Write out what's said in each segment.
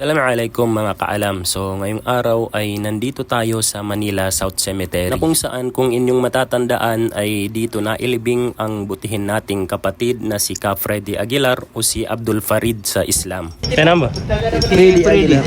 Assalamualaikum mga kaalam. So ngayong araw ay nandito tayo sa Manila South Cemetery na kung saan kung inyong matatandaan ay dito na ilibing ang butihin nating kapatid na si Ka Freddy Aguilar o si Abdul Farid sa Islam. Kaya ba? Freddy Aguilar.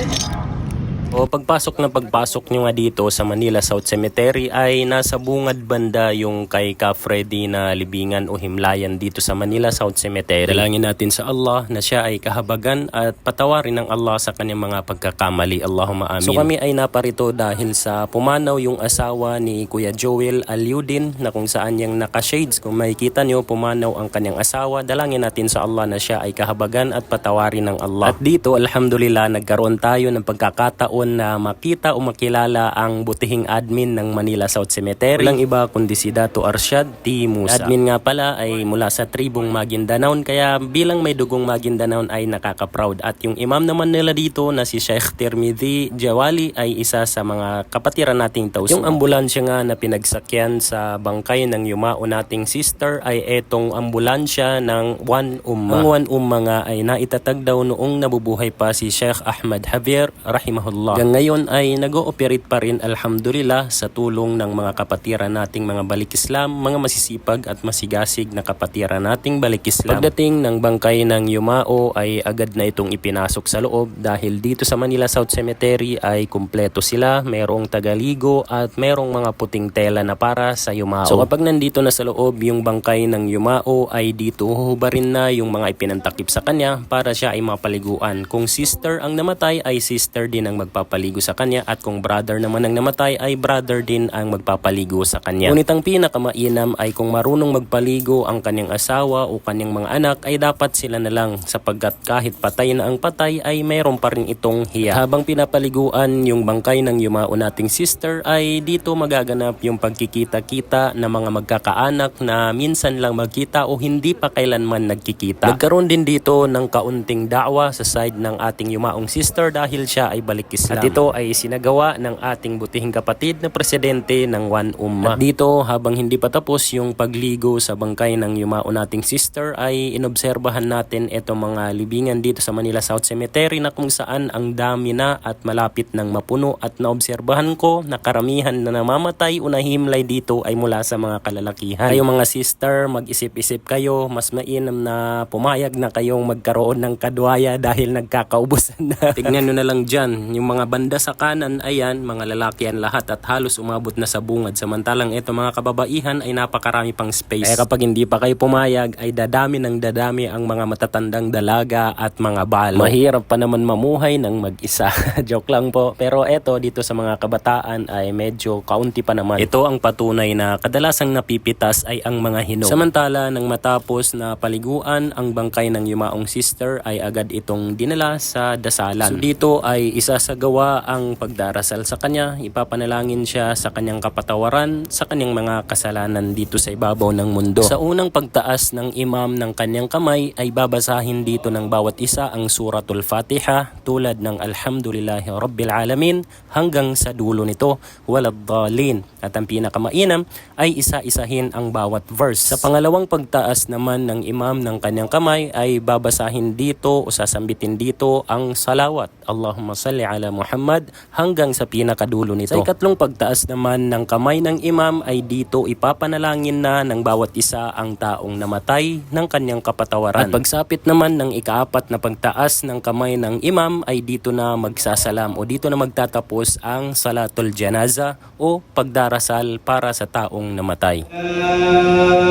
O pagpasok na pagpasok nyo nga dito sa Manila South Cemetery ay nasa bungad banda yung kay Ka Freddy na libingan o himlayan dito sa Manila South Cemetery. Dalangin natin sa Allah na siya ay kahabagan at patawarin ng Allah sa kanyang mga pagkakamali. Allahumma amin. So kami ay naparito dahil sa pumanaw yung asawa ni Kuya Joel Aliudin na kung saan yung naka-shades. Kung makikita nyo, pumanaw ang kanyang asawa. Dalangin natin sa Allah na siya ay kahabagan at patawarin ng Allah. At dito, alhamdulillah, nagkaroon tayo ng pagkakataon na makita o makilala ang butihing admin ng Manila South Cemetery. Walang iba kundi si Dato Arshad T. Musa. Admin nga pala ay mula sa tribong Maguindanao kaya bilang may dugong Maguindanao ay nakaka-proud. At yung imam naman nila dito na si Sheikh Tirmidhi Jawali ay isa sa mga kapatiran nating tauso. Yung ambulansya nga na pinagsakyan sa bangkay ng yumao nating sister ay etong ambulansya ng One Umma. Ang One Umma nga ay naitatag daw noong nabubuhay pa si Sheikh Ahmad Javier rahimahullah. Hanggang ngayon ay nag-ooperate pa rin alhamdulillah sa tulong ng mga kapatiran nating mga balik Islam, mga masisipag at masigasig na kapatiran nating balik Islam. Pagdating ng bangkay ng Yumao ay agad na itong ipinasok sa loob dahil dito sa Manila South Cemetery ay kumpleto sila, merong tagaligo at merong mga puting tela na para sa Yumao. So kapag nandito na sa loob yung bangkay ng Yumao ay dito huhubarin na yung mga ipinantakip sa kanya para siya ay mapaliguan. Kung sister ang namatay ay sister din ang magpapaligo sa kanya at kung brother naman ang namatay ay brother din ang magpapaligo sa kanya. Ngunit ang pinakamainam ay kung marunong magpaligo ang kanyang asawa o kanyang mga anak ay dapat sila na lang sapagkat kahit patay na ang patay ay mayroon pa rin itong hiya. Habang pinapaliguan yung bangkay ng yumao nating sister ay dito magaganap yung pagkikita-kita ng mga magkakaanak na minsan lang magkita o hindi pa kailanman nagkikita. Nagkaroon din dito ng kaunting da'wa sa side ng ating yumaong sister dahil siya ay balik Islam. At ito ay sinagawa ng ating butihing kapatid na presidente ng One Umma. At dito habang hindi pa tapos yung pagligo sa bangkay ng yumao nating sister ay inobserbahan natin itong mga libingan dito sa Manila South Cemetery na kung saan ang dami na at malapit ng mapuno at naobserbahan ko na karamihan na namamatay o nahimlay dito ay mula sa mga kalalakihan. Kayo mga sister, mag-isip-isip kayo, mas mainam na pumayag na kayong magkaroon ng kadwaya dahil nagkakaubusan na. Tignan nyo na lang dyan, yung mga banda sa kanan, ayan, mga lalaki yan lahat at halos umabot na sa bungad. Samantalang ito mga kababaihan ay napakarami pang space. Kaya kapag hindi pa kayo pumayag, ay dadami ng dadami ang mga matatandang dalaga at mga balo. Mahirap pa naman mamuhay ng mag-isa. Joke lang po. Pero eto, dito sa mga kabataan ay medyo kaunti pa naman. Ito ang patunay na kadalasang napipitas ay ang mga hinog. Samantala, nang matapos na paliguan ang bangkay ng yumaong sister ay agad itong dinala sa dasalan. So dito ay isasagawa ang pagdarasal sa kanya. Ipapanalangin siya sa kanyang kapatawaran sa kanyang mga kasalanan dito sa ibabaw ng mundo. Sa unang pagtaas ng imam ng kanyang kamay ay babasahin dito ng bawat isa ang suratul Fatiha tulad ng Alhamdulillahi Rabbil Alamin hanggang sa dulo nito waladdallin. At ang pinakamainam ay isa-isahin ang bawat verse. Sa pangalawang pagtaas naman ng imam ng kanyang kamay ay babasahin dito o sasambitin dito ang salawat. Allahumma salli ala Muhammad hanggang sa pinakadulo nito. Sa ikatlong pagtaas naman ng kamay ng imam ay dito ipapanalangin na ng bawat isa ang taong namatay ng kanyang kapatawaran. At pagsapit naman ng ikaapat na pagtaas ng kamay ng imam ay dito na magsasalam o dito na magtatapos ang salatul janaza o pagdarasal para sa taong namatay. Uh...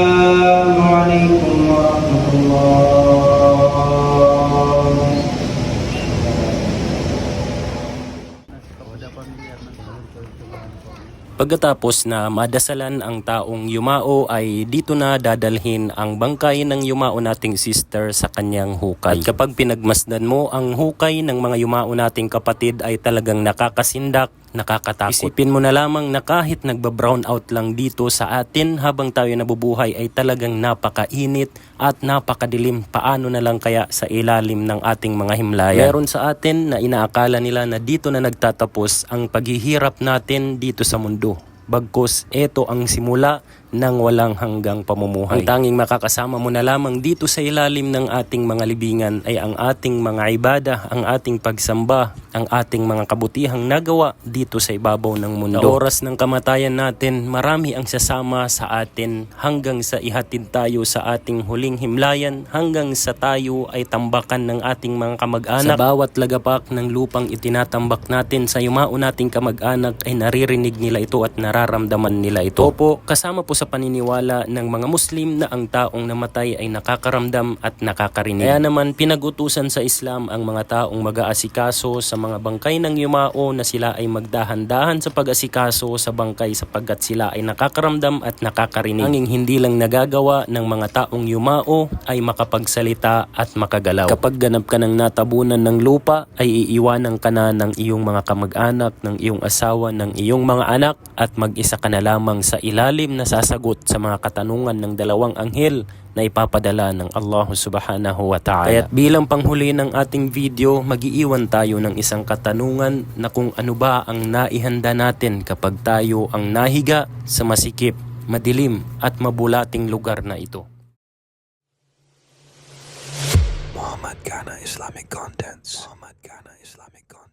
Pagkatapos na madasalan ang taong yumao ay dito na dadalhin ang bangkay ng yumao nating sister sa kanyang hukay. At kapag pinagmasdan mo ang hukay ng mga yumao nating kapatid ay talagang nakakasindak nakakatakot. Isipin mo na lamang na kahit nagba-brown out lang dito sa atin habang tayo nabubuhay ay talagang napakainit at napakadilim. Paano na lang kaya sa ilalim ng ating mga himlaya? Meron sa atin na inaakala nila na dito na nagtatapos ang paghihirap natin dito sa mundo. Bagkus ito ang simula ng walang hanggang pamumuhay. Ang tanging makakasama mo na lamang dito sa ilalim ng ating mga libingan ay ang ating mga ibada, ang ating pagsamba, ang ating mga kabutihang nagawa dito sa ibabaw ng mundo. Sa oras ng kamatayan natin, marami ang sasama sa atin hanggang sa ihatid tayo sa ating huling himlayan, hanggang sa tayo ay tambakan ng ating mga kamag-anak. Sa bawat lagapak ng lupang itinatambak natin sa yumao nating kamag-anak ay naririnig nila ito at nararamdaman nila ito. Opo, kasama po sa paniniwala ng mga Muslim na ang taong namatay ay nakakaramdam at nakakarinig. Kaya naman pinagutusan sa Islam ang mga taong mag-aasikaso sa mga bangkay ng yumao na sila ay magdahan-dahan sa pag-asikaso sa bangkay sapagkat sila ay nakakaramdam at nakakarinig. Anging hindi lang nagagawa ng mga taong yumao ay makapagsalita at makagalaw. Kapag ganap ka ng natabunan ng lupa ay iiwanan ka na ng iyong mga kamag-anak, ng iyong asawa, ng iyong mga anak at mag-isa ka na lamang sa ilalim na sasagot sa mga katanungan ng dalawang anghel na ipapadala ng Allah subhanahu wa ta'ala. Kaya't bilang panghuli ng ating video, magiiwan tayo ng isang katanungan na kung ano ba ang naihanda natin kapag tayo ang nahiga sa masikip, madilim at mabulating lugar na ito. Muhammad Ghana Islamic Contents. Muhammad Ghana Islamic Contents.